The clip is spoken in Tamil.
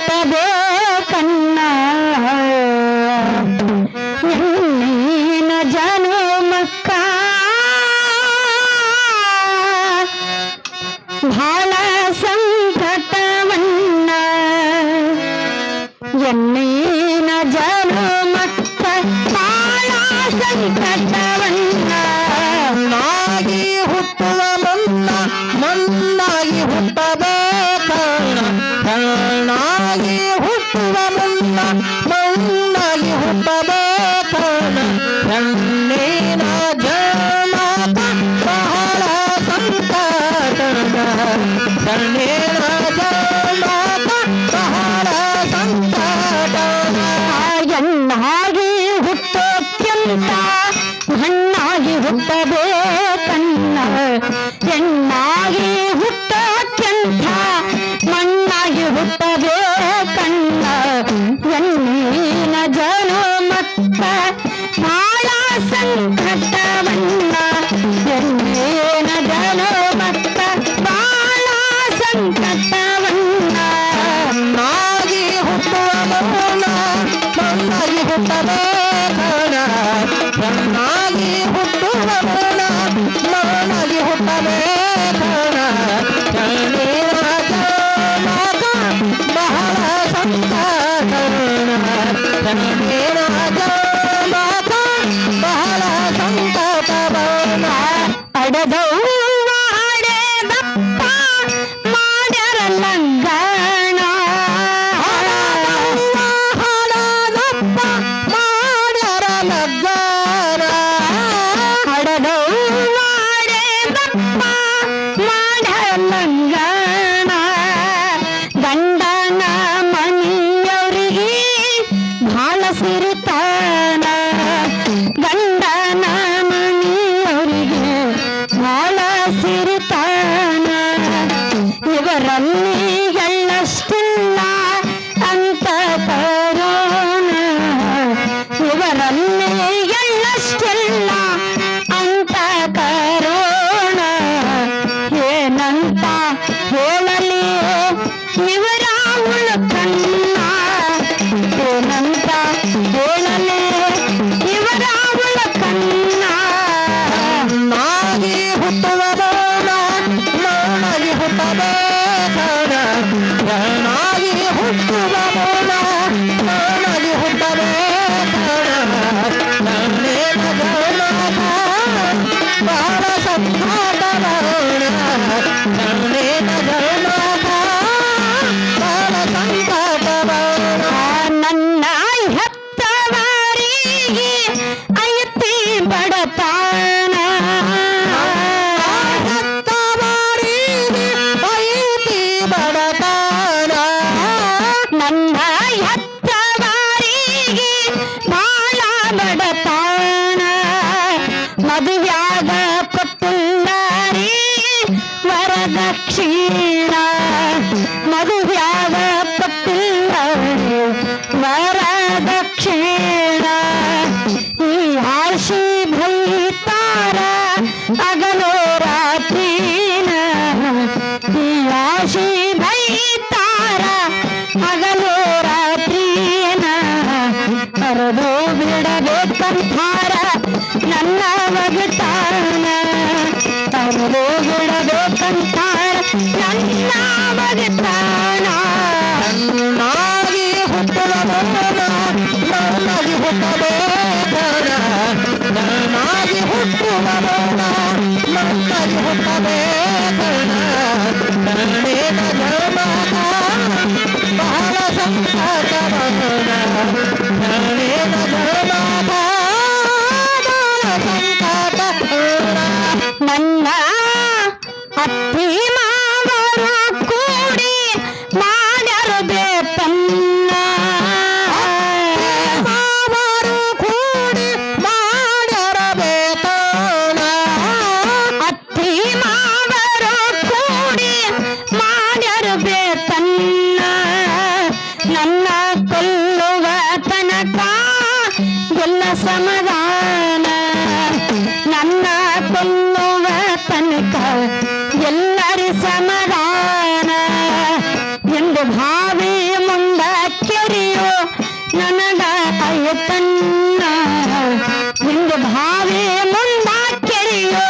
তবে Caraca! மீனாட்சினா மதுவியாத பத்தில் வராத க்ஷீணா ஆசி பைத்தார அகலோ ராத்திரி Thank you. ಬಾವಿ ಮುಂದಾಕೆಳಿಯೋ